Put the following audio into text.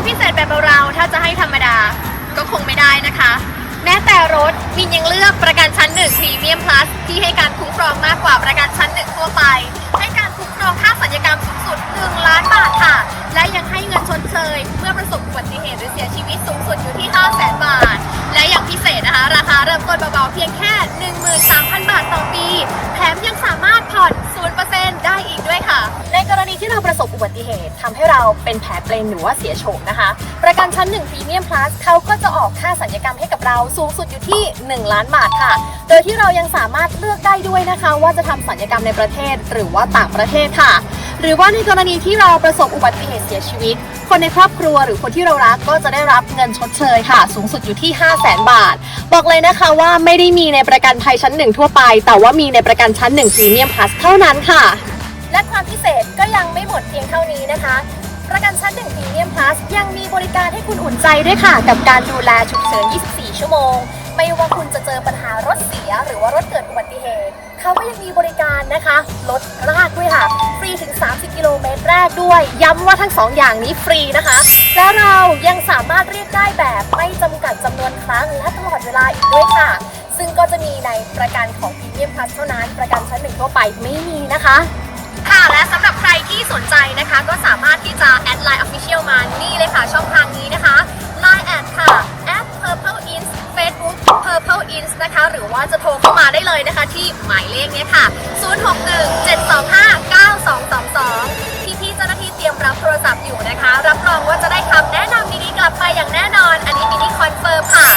ความพิเศษแบบเราๆถ้าจะให้ธรรมดาก็คงไม่ได้นะคะ แม้แต่รถมินยังเลือกประกันชั้น1พรีเมียมพลัสที่ให้การคุ้มครองมากกว่าประกันชั้น 1 ทั่วไป ให้การคุ้มครองค่าสัญญกรรมสูงสุด 1 ล้านบาทค่ะ และยังให้เงินชดเชย เมื่อประสบอุบัติเหตุหรือเสียชีวิตสูงสุดอยู่ที่ 5 0 0 0 0 0 บาท และอย่างพิเศษนะคะ ราคาเริ่มต้นเบาๆเพียงแค่ 13,000 บาทต่อปี กรณีที่เราประสบอุบัติเหตุทำให้เราเป็นแผลเป็นหรือว่าเสียโฉมนะคะ ประกันชั้น1พรีเมียมพลัสเขาก็จะออกค่าสัญญกรรมให้กับเราสูงสุดอยู่ที่ 1 ล้านบาทค่ะ โดยที่เรายังสามารถเลือกได้ด้วยนะคะ ว่าจะทำสัญญกรรมในประเทศหรือว่าต่างประเทศค่ะ หรือว่าในกรณีที่เราประสบอุบัติเหตุเสียชีวิต คนในครอบครัวหรือคนที่เรารักก็จะได้รับเงินชดเชยค่ะ สูงสุดอยู่ที่ 5 0 0แสนบาท บอกเลยนะคะว่าไม่ได้มีในประกันภัยชั้นหนึ่งทั่วไป แต่ว่ามีในประกันชั้น1พรีเมียมพลัสเท่านั้นค่ะ และความพิเศษก็ยังไม่หมดเพียงเท่านี้นะคะ ประกันชั้น1พรีเมียมพลัสยังมีบริการให้คุณอุ่นใจด้วยค่ะ กับการดูแลฉุกเฉิน 24 ชั่วโมง ไม่ว่าคุณจะเจอปัญหารถเสีย หรือว่ารถเกิดอุบัติเหตุเขาก็ยังมีบริการนะคะลดรากด้วยค่ะ ฟรีถึง 30 กิโลเมตรแรกด้วย ย้ำว่าทั้งสองอย่างนี้ฟรีนะคะ และเรายังสามารถเรียกได้แบบไม่จำกัดจำนวนครั้งและตลอดเวลาอีกด้วยค่ะ ซึ่งก็จะมีในประกันของพรีเมียมพลัสเท่านั้น ประกันชั้นหนึ่งทั่วไปไม่มีนะคะ คะ ก็สามารถที่จะแอดไลน์ออฟฟิเชียลมานี่เลยค่ะ ช่องทางนี้นะคะ Line แอดค่ะ at purple ins facebook purple ins นะคะ หรือว่าจะโทรเข้ามาได้เลยนะคะ ที่หมายเลขนี้ค่ะ 0617259222 พี่ๆเจ้าหน้าที่เตรียมรับโทรศัพท์อยู่นะคะ รับรองว่าจะได้คำแนะนำดีๆกลับไปอย่างแน่นอน อันนี้มินิคอนเฟิร์มค่ะ